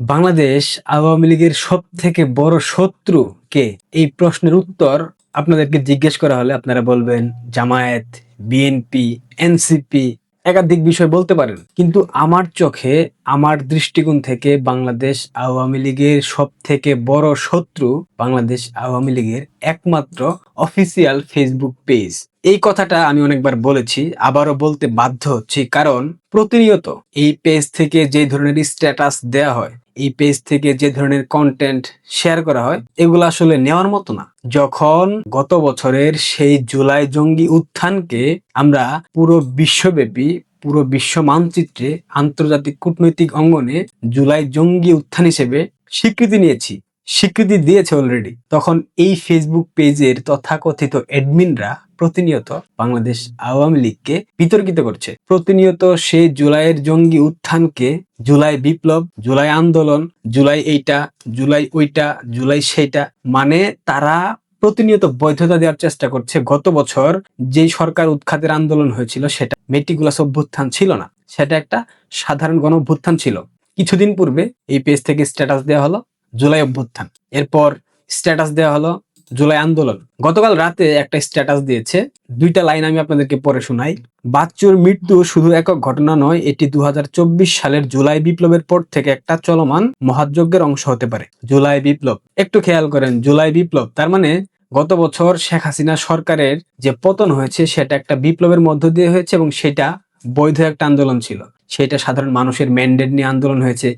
বাংলাদেশ আওয়ামী লীগের সব থেকে বড় শত্রু কে? এই প্রশ্নের উত্তর আপনাদেরকে জিজ্ঞেস করা হলে আপনারা বলবেন জামায়াত বিএনপি এনসিপি একাধিক বিষয় বলতে পারেন। কিন্তু আমার চোখে, আমার দৃষ্টিকোণ থেকে বাংলাদেশ আওয়ামী লীগের সব থেকে বড় শত্রু বাংলাদেশ আওয়ামী লীগের একমাত্র অফিসিয়াল ফেসবুক পেজ। এই কথাটা আমি অনেকবার বলেছি, আবারও বলতে বাধ্য হচ্ছি। কারণ প্রতিনিয়ত এই পেজ থেকে যে ধরনের স্ট্যাটাস দেয়া হয় এই পেজ থেকে যে ধরনের কন্টেন্ট শেয়ার করা হয়, এগুলো আসলে নেওয়ার মতো না। যখন গত বছরের সেই জুলাই জঙ্গি উত্থানকে আমরা পুরো বিশ্বব্যাপী, পুরো বিশ্ব মানচিত্রে আন্তর্জাতিক কূটনৈতিক অঙ্গনে জুলাই জঙ্গি উত্থান হিসেবে স্বীকৃতি নিয়েছি স্বীকৃতি দিয়েছে অলরেডি তখন এই ফেসবুক পেজের তথাকথিত অ্যাডমিনরা প্রতিনিয়ত বাংলাদেশ আওয়ামী লীগকে বিতর্কিত করছে। প্রতিনিয়ত সে জুলাইয়ের জঙ্গি উত্থানকে, জুলাই বিপ্লব, জুলাই আন্দোলন, জুলাই এইটা, জুলাই ওইটা, জুলাই সেইটা মানে তারা প্রতিনিয়ত বৈধতা দেওয়ার চেষ্টা করছে। গত বছর যেই সরকার উৎখাতের আন্দোলন হয়েছিল সেটা মেটিকুলাস অভ্যুত্থান ছিল না। সেটা একটা সাধারণ গণ অভ্যুত্থান ছিল। কিছুদিন পূর্বে এই পেজ থেকে স্ট্যাটাস দেওয়া হলো। জুলাই অভ্যুত্থান। এরপর স্ট্যাটাস দেওয়া হলো জুলাই আন্দোলন। গতকাল রাতে একটা স্ট্যাটাস দিয়েছে। দুইটা লাইন আমি আপনাদেরকে পরে শোনাই। বাচ্চুর মৃত্যু শুধু একক ঘটনা নয়, এটি দুহাজার চব্বিশ সালের জুলাই বিপ্লবের পর থেকে একটা চলমান মহাযজ্ঞের অংশ হতে পারে। জুলাই বিপ্লব। একটু খেয়াল করেন, জুলাই বিপ্লব, তার মানে গত বছর শেখ হাসিনা সরকারের যে পতন হয়েছে, সেটা একটা বিপ্লবের মধ্য দিয়ে হয়েছে এবং সেটা বৈধ একটা আন্দোলন ছিল। সেটা সাধারণ মানুষের ম্যান্ডেট নিয়ে আন্দোলন হয়েছে।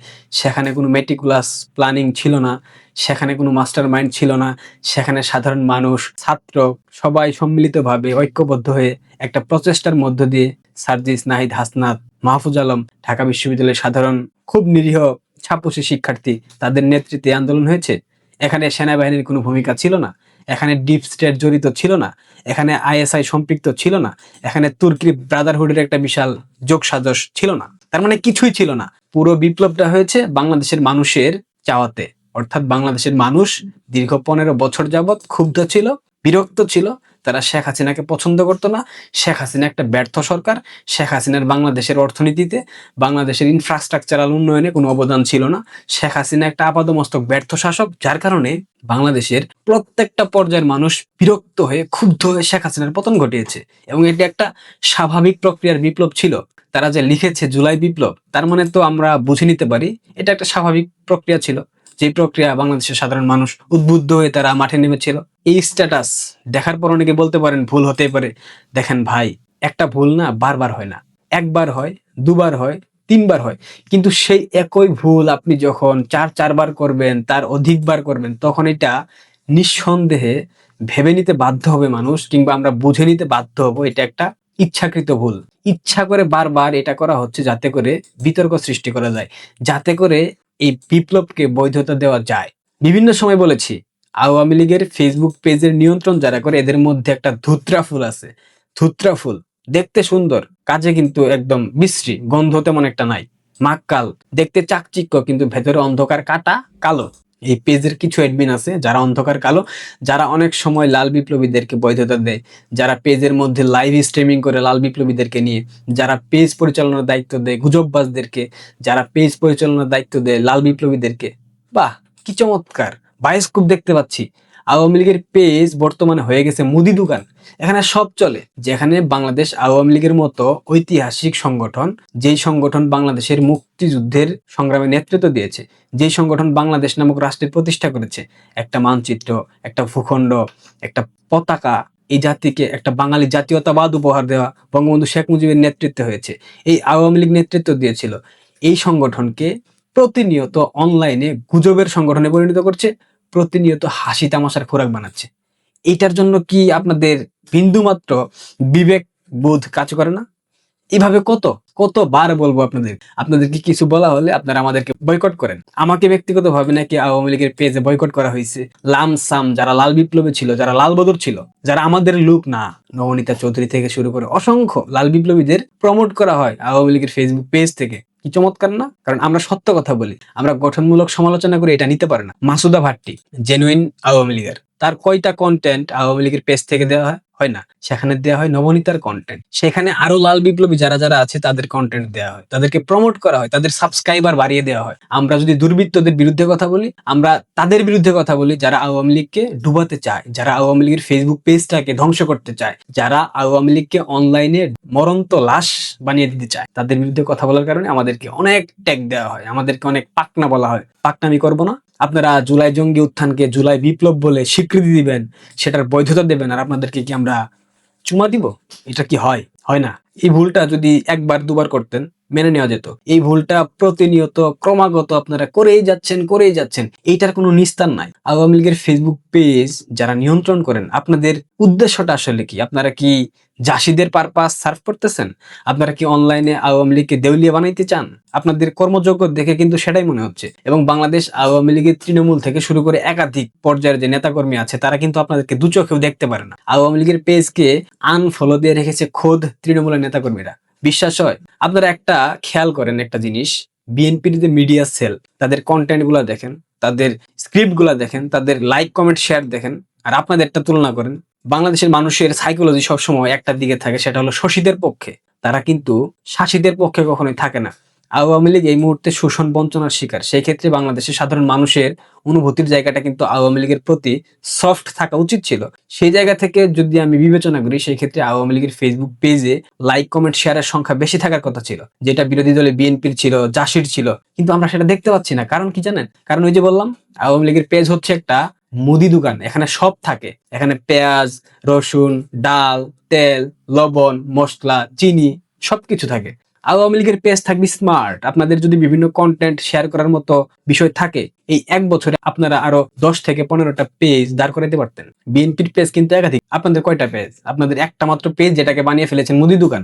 সেখানে কোনো মেটিকুলাস প্ল্যানিং ছিল না, সেখানে কোনো মাস্টার মাইন্ড ছিল না, সেখানে সাধারণ মানুষ, ছাত্র সবাই সম্মিলিতভাবে ঐক্যবদ্ধ হয়ে একটা প্রচেষ্টার মধ্য দিয়ে সার্জিস নাহিদ হাসনাত, মাহফুজ আলম, ঢাকা বিশ্ববিদ্যালয়ের সাধারণ, খুব নিরীহ ছাপসী শিক্ষার্থী তাদের নেতৃত্বে আন্দোলন হয়েছে। এখানে সেনাবাহিনীর কোনো ভূমিকা ছিল না। এখানে ডিপ স্টেট জড়িত ছিল না, এখানে আইএসআই সম্পৃক্ত ছিল না, এখানে তুর্কি ব্রাদারহুডের একটা বিশাল যোগসাজশ ছিল না। তার মানে কিছুই ছিল না। পুরো বিপ্লবটা হয়েছে বাংলাদেশের মানুষের চাওয়াতে। অর্থাৎ বাংলাদেশের মানুষ দীর্ঘ পনেরো বছর যাবৎ ক্ষুব্ধ ছিল, বিরক্ত ছিল তারা শেখ হাসিনাকে পছন্দ করতো না। শেখ হাসিনা একটা ব্যর্থ সরকার। শেখ হাসিনার বাংলাদেশের অর্থনীতিতে, বাংলাদেশের ইনফ্রাস্ট্রাকচারাল উন্নয়নে কোনো অবদান ছিল না। শেখ হাসিনা একটা আপাদমস্তক ব্যর্থ শাসক, যার কারণে বাংলাদেশের প্রত্যেকটা পর্যায়ের মানুষ বিরক্ত হয়ে, ক্ষুব্ধ হয়ে শেখ হাসিনার পতন ঘটিয়েছে। এবং এটি একটা স্বাভাবিক প্রক্রিয়ার বিপ্লব ছিল। তারা যে লিখেছে জুলাই বিপ্লব, তার মানে তো আমরা বুঝে নিতে পারি, এটা একটা স্বাভাবিক প্রক্রিয়া ছিল। যে প্রক্রিয়া বাংলাদেশের সাধারণ মানুষ উদ্বুদ্ধ হয়ে তারা মাঠে নেমেছিল, এই স্ট্যাটাস দেখার পর অনেকে বলতে পারেন ভুল হতে পারে। দেখেন ভাই, একটা ভুল না বারবার হয় না। একবার হয়, দুবার হয়, তিনবার হয়। কিন্তু সেই একই ভুল আপনি যখন চার, চারবার করবেন, তার অধিকবার করবেন, তখন এটা নিঃসন্দেহে ভেবে নিতে বাধ্য হবে মানুষ, কিংবা আমরা বুঝে নিতে বাধ্য হব এটা একটা ইচ্ছাকৃত ভুল। ইচ্ছা করে বারবার এটা করা হচ্ছে যাতে করে বিতর্ক সৃষ্টি করা যায়। যাতে করে এই বিপ্লবকে বৈধতা দেওয়া যায়। বিভিন্ন সময় বলেছি, আওয়ামী লীগের ফেসবুক পেজের নিয়ন্ত্রণ যারা করে, এদের মধ্যে একটা ধুত্রা ফুল আছে। ধুত্রা ফুল, দেখতে সুন্দর, কাজে কিন্তু একদম বিশ্রী, গন্ধ তেমন একটা নাই। মাক্কাল দেখতে চাকচিক্য, কিন্তু ভেতরে অন্ধকার, কাটা, কালো। এই পেজের কিছু অ্যাডমিন আছে, যারা অন্ধকার কালো, যারা অনেক সময় লাল বিপ্লবীদেরকে বৈধতা দেয়, যারা পেজের মধ্যে লাইভ স্ট্রিমিং করে লাল বিপ্লবীদেরকে নিয়ে, যারা পেজ পরিচালনার দায়িত্ব দেয় গুজববাজদেরকে, যারা পেজ পরিচালনার দায়িত্ব দেয় লাল বিপ্লবীদেরকে। বাহ, কি চমৎকার! বায়োস্কোপ দেখতে পাচ্ছি। আওয়ামী লীগের পেজ বর্তমানে হয়ে গেছে মুদি দোকান। এখানে সব চলে। যেখানে বাংলাদেশ আওয়ামী লীগের মতো ঐতিহাসিক সংগঠন, যেই সংগঠন বাংলাদেশের মুক্তিযুদ্ধের সংগ্রামে নেতৃত্ব দিয়েছে, যেই সংগঠন বাংলাদেশ নামক রাষ্ট্রের প্রতিষ্ঠা করেছে, একটা মানচিত্র, একটা ভূখণ্ড, একটা পতাকা, এই জাতিকে একটা বাঙালি জাতীয়তাবাদ উপহার দেওয়া বঙ্গবন্ধু শেখ মুজিবের নেতৃত্বে হয়েছে। এই আওয়ামী লীগ নেতৃত্ব দিয়েছিল। এই সংগঠনকে প্রতিনিয়ত অনলাইনে গুজবের সংগঠনে পরিণত করছে। প্রতিনিয়ত হাসি তামাশার খোরাক বানাচ্ছে। এটার জন্য কি আপনাদের বিন্দুমাত্র বিবেক বোধ কাজ করে না? এভাবে কত, কতবার বলব আপনাদের? আপনাদেরকে কিছু বলা হলে আপনারা আমাদেরকে বয়কট করেন। আমাকে ব্যক্তিগতভাবে নাকি আওয়ামী লীগের পেজে বয়কট করা হয়েছে। লাম সাম যারা লাল বিপ্লবী ছিল, যারা লাল বদর ছিল, যারা আমাদের লোক না, নবনীতা চৌধুরী থেকে শুরু করে অসংখ্য লাল বিপ্লবীদের প্রমোট করা হয় আওয়ামী লীগের ফেসবুক পেজ থেকে। কি চমৎকার না? কারণ আমরা সত্য কথা বলি, আমরা গঠনমূলক সমালোচনা করে এটা নিতে পারে না। মাসুদা ভাট্টি জেনুইন আওয়ামী লীগের। তার কয়টা কন্টেন্ট আওয়ামী লীগের পেজ থেকে দেওয়া হয়? হয় না। সেখানে দেওয়া হয় নবনীতার কন্টেন্ট সেখানে আরও লাল বিপ্লবী যারা যারা আছে, তাদের কন্টেন্ট দেওয়া হয়। তাদেরকে প্রমোট করা হয়, তাদের সাবস্ক্রাইবার বাড়িয়ে দেওয়া হয়। আমরা যদি দুর্বৃত্তদের বিরুদ্ধে কথা বলি, আমরা তাদের বিরুদ্ধে কথা বলি, যারা আওয়ামী লীগকে ডুবাতে চায়, যারা আওয়ামী লীগের ফেসবুক পেজটাকে ধ্বংস করতে চায়, যারা আওয়ামী লীগকে অনলাইনে মরন্ত লাশ বানিয়ে দিতে চায়, তাদের বিরুদ্ধে কথা বলার কারণে আমাদেরকে অনেক ট্যাগ দেওয়া হয়। আমাদেরকে অনেক পাকনা বলা হয়। পাকনামি করব না। আপনারা জুলাই জঙ্গি উত্থানকে জুলাই বিপ্লব বলে স্বীকৃতি দিবেন, সেটার বৈধতা দেবেন, আর আপনাদেরকে কি আমরা চুমা দিব? এটা কি হয়? হয় না। এই ভুলটা যদি একবার দুবার করতেন মেনে নেওয়া যেত। এই ভুলটা প্রতিনিয়ত, ক্রমাগত আপনারা করেই যাচ্ছেন করেই যাচ্ছেন, এইটার কোনো নিস্তার নাই। আওয়ামী লীগের ফেসবুক পেজ যারা নিয়ন্ত্রণ করেন, আপনাদের উদ্দেশ্যটা আসলে কি? আপনারা কি জাসিদের পারপাস সার্ভ করতেছেন? আপনারা কি অনলাইনে আওয়ামী লীগকে দেউলিয়া বানাইতে চান? আপনাদের কর্মযোগ্য দেখে কিন্তু সেটাই মনে হচ্ছে। এবং বাংলাদেশ আওয়ামী লীগের তৃণমূল থেকে শুরু করে একাধিক পর্যায়ের যে নেতাকর্মী আছে, তারা কিন্তু আপনাদেরকে দু চোখেও দেখতে পারে না। আওয়ামী লীগের পেজকে আনফলো দিয়ে রেখেছে খোদ তৃণমূলের নেতাকর্মীরা। বিশ্বাস হয়? আপনারা একটা খেয়াল করেন একটা জিনিস, বিএনপির যে মিডিয়া সেল তাদের কন্টেন্টগুলা দেখেন, তাদের স্ক্রিপ্টগুলা দেখেন, তাদের লাইক কমেন্ট শেয়ার দেখেন, আর আপনাদের একটা তুলনা করেন, বাংলাদেশের মানুষের সাইকোলজি সবসময় একটা দিকে থাকে, সেটা হলো শশীদের পক্ষে। তারা কিন্তু শাসীদের পক্ষে কখনোই থাকে না। আওয়ামী লীগ এই মুহূর্তে শোষণ বঞ্চনার শিকার। সেই ক্ষেত্রে বাংলাদেশের সাধারণ মানুষের অনুভূতির জায়গাটা কিন্তু আওয়ামী লীগের প্রতি সফট থাকা উচিত ছিল। সেই জায়গা থেকে যদি আমি বিবেচনা করি সেই ক্ষেত্রে আওয়ামী লীগের ফেসবুক পেজে লাইক কমেন্ট শেয়ারের সংখ্যা বেশি থাকার কথা ছিল। যেটা বিরোধী দলে বিএনপির ছিল জাসির ছিল। কিন্তু আমরা সেটা দেখতে পাচ্ছি না। কারণ কি জানেন? কারণ ওই যে বললাম, আওয়ামী লীগের পেজ হচ্ছে একটা মুদি দোকান। এখানে সব থাকে। এখানে পেঁয়াজ, রসুন, ডাল, তেল, লবণ, মশলা, চিনি, সবকিছু থাকে। আওয়ামী লীগের পেজ থাকবে স্মার্ট আপনাদের যদি বিভিন্ন কন্টেন্ট শেয়ার করার মতো বিষয় থাকে, এই এক বছরে আপনারা আরও দশ থেকে পনেরোটা পেজ দাঁড় করাতে পারতেন। বিএনপির পেজ কিন্তু একাধিক। আপনাদের কয়টা পেজ আপনাদের একটা মাত্র পেজ যেটাকে বানিয়ে ফেলেছেন মুদি দোকান।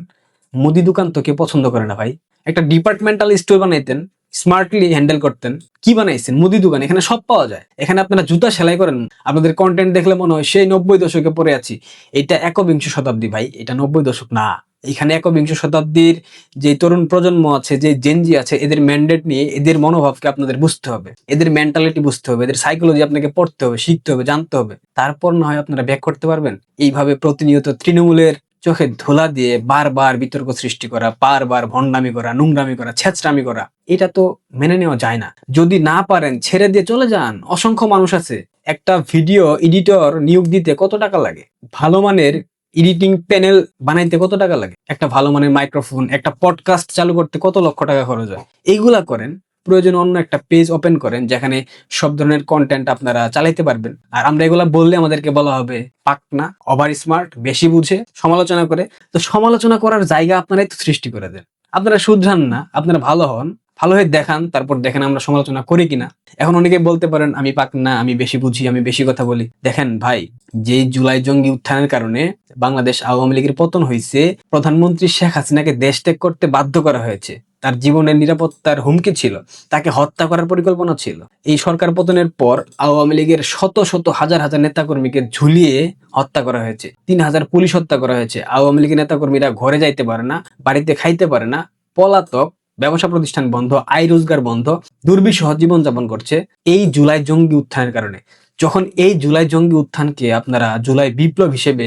মুদি দোকান তো কেউ পছন্দ করে না ভাই। একটা ডিপার্টমেন্টাল স্টোর বানাইতেন স্মার্টলি হ্যান্ডেল করতেন। কি বানাইছেন? মুদি দোকান। এখানে সব পাওয়া যায়। এখানে আপনারা জুতা সেলাই করেন। আপনাদের কন্টেন্ট দেখলে মনে হয় সেই নব্বই দশকে পরে আছি। এটা একবিংশ শতাব্দী ভাই। এটা নব্বই দশক না। এখানে একবিংশ শতাব্দীর যে তরুণ প্রজন্ম আছে, যে জেনজি আছে, এদের ম্যান্ডেট নিয়ে এদের মনোভাবকে আপনাদের বুঝতে হবে। এদের মেন্টালিটি বুঝতে হবে, এদের সাইকোলজি আপনাকে পড়তে হবে, শিখতে হবে, জানতে হবে। তারপর না হয় আপনারা ব্যাক করতে পারবেন। এইভাবে প্রতিনিয়ত তৃণমূলের চোখে ধুলা দিয়ে বারবার বিতর্ক সৃষ্টি করা, বারবার ভণ্ডামি করা, নোংরামি করা ছেচরামি করা, এটা তো মেনে নেওয়া যায় না। যদি না পারেন, ছেড়ে দিয়ে চলে যান। অসংখ্য মানুষ আছে। একটা ভিডিও এডিটর নিয়োগ দিতে কত টাকা লাগে? ভালো মানের এডিটিং প্যানেল বানাইতে কত টাকা লাগে? একটা ভালো মানের মাইক্রোফোন একটা পডকাস্ট চালু করতে কত লক্ষ টাকা খরচ হয়? এইগুলা করেন, প্রয়োজন অন্য একটা পেজ ওপেন করেন, যেখানে সব ধরনের কন্টেন্ট আপনারা চালাইতে পারবেন। আর আমরা এগুলা বললে আমাদেরকে বলা হবে, পাকনা ওভার স্মার্ট বেশি বুঝে, সমালোচনা করে। তো সমালোচনা করার জায়গা আপনারাই তো সৃষ্টি করে দেন। আপনারা শুধরান না, আপনারা ভালো হন। ভালো হয়ে দেখান, তারপর দেখেন আমরা সমালোচনা করি কিনা। এখন অনেকে বলতে পারেন, আমি পাক না, আমি বেশি বুঝি, আমি বেশি কথা বলি। দেখেন ভাই যে জুলাই জঙ্গি উত্থানের কারণে বাংলাদেশ আওয়ামী লীগের পতন হয়েছে, প্রধানমন্ত্রী শেখ হাসিনাকে দেশ ত্যাগ করতে বাধ্য করা হয়েছে। তার জীবনের নিরাপত্তার হুমকি ছিল, তাকে হত্যা করার পরিকল্পনা ছিল। এই সরকার পতনের পর আওয়ামী লীগের শত শত, হাজার হাজার নেতাকর্মীকে ঝুলিয়ে হত্যা করা হয়েছে। তিন হাজার পুলিশ হত্যা করা হয়েছে। আওয়ামী লীগের নেতাকর্মীরা ঘরে যাইতে পারে না, বাড়িতে খাইতে পারে না। পলাতক ব্যবসা প্রতিষ্ঠান বন্ধ, আয় রোজগার বন্ধ, দুর্বিষহ জীবনযাপন করছে এই জুলাই জঙ্গি উত্থানের কারণে। যখন এই জুলাই জঙ্গি উত্থানকে আপনারা জুলাই বিপ্লব হিসেবে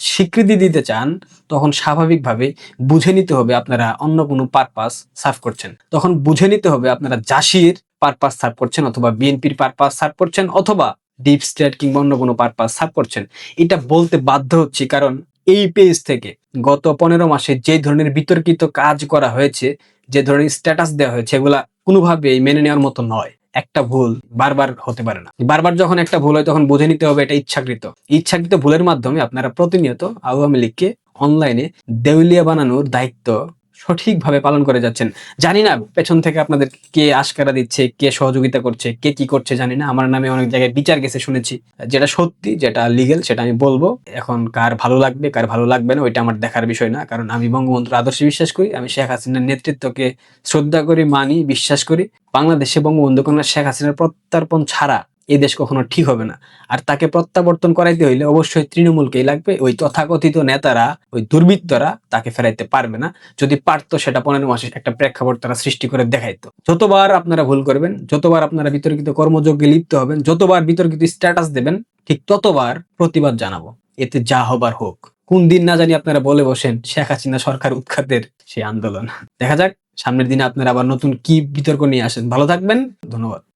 স্বীকৃতি দিতে চান, তখন স্বাভাবিকভাবে বুঝে নিতে হবে আপনারা অন্য কোনো পারপাস সার্ভ করছেন। তখন বুঝে নিতে হবে আপনারা জাসির পারপাস সার্ভ করছেন অথবা বিএনপির পারপাস সার্ভ করছেন অথবা ডিপ স্টেট কিংবা অন্য কোনো পারপাস সার্ভ করছেন। এটা বলতে বাধ্য হচ্ছি কারণ এই পেজ থেকে গত পনেরো মাসে যে ধরনের বিতর্কিত কাজ করা হয়েছে যে ধরনের স্ট্যাটাস দেওয়া হয়েছে, এগুলা কোনোভাবেই মেনে নেওয়ার মতো নয়। একটা ভুল বারবার হতে পারে না। বারবার যখন একটা ভুল হয়, তখন বুঝে নিতে হবে এটা ইচ্ছাকৃত। ইচ্ছাকৃত ভুলের মাধ্যমে আপনারা প্রতিনিয়ত আওয়ামী লীগকে অনলাইনে দেউলিয়া বানানোর দায়িত্ব সঠিকভাবে পালন করে যাচ্ছেন। জানি না পেছন থেকে আপনাদের কে আশকারা দিচ্ছে, কে সহযোগিতা করছে, কে কি করছে জানি না। আমার নামে অনেক জায়গায় বিচার গেছে শুনেছি। যেটা সত্যি, যেটা লিগেল সেটা আমি বলব। এখন কার ভালো লাগবে, কার ভালো লাগবে না, ওইটা আমার দেখার বিষয় না। কারণ আমি বঙ্গবন্ধুর আদর্শে বিশ্বাস করি, আমি শেখ হাসিনার নেতৃত্বকে শ্রদ্ধা করি, মানি, বিশ্বাস করি। বাংলাদেশে বঙ্গবন্ধু কন্যা শেখ হাসিনার প্রত্যার্পণ ছাড়া এই দেশ কখনো ঠিক হবে না। আর তাকে প্রত্যাবর্তন করাইতে হইলে অবশ্যই তৃণমূলকেই লাগবে। ওই তথাকথিত নেতারা, ওই দুর্বৃত্তরা তাকে ফেরাইতে পারবে না। যদি পারতো সেটা পনেরো মাসে একটা প্রেক্ষাপট তারা সৃষ্টি করে দেখাইতো। যতবার আপনারা ভুল করবেন, যতবার আপনারা বিতর্কিত কর্মযজ্ঞে লিপ্ত হবেন, যতবার বিতর্কিত স্ট্যাটাস দেবেন, ঠিক ততবার প্রতিবাদ জানাব। এতে যা হবার হোক। কোন দিন না জানি আপনারা বলে বসেন, শেখ হাসিনা সরকার উৎখাতের সেই আন্দোলন। দেখা যাক, সামনের দিনে আপনারা আবার নতুন কি বিতর্ক নিয়ে আসেন। ভালো থাকবেন, ধন্যবাদ।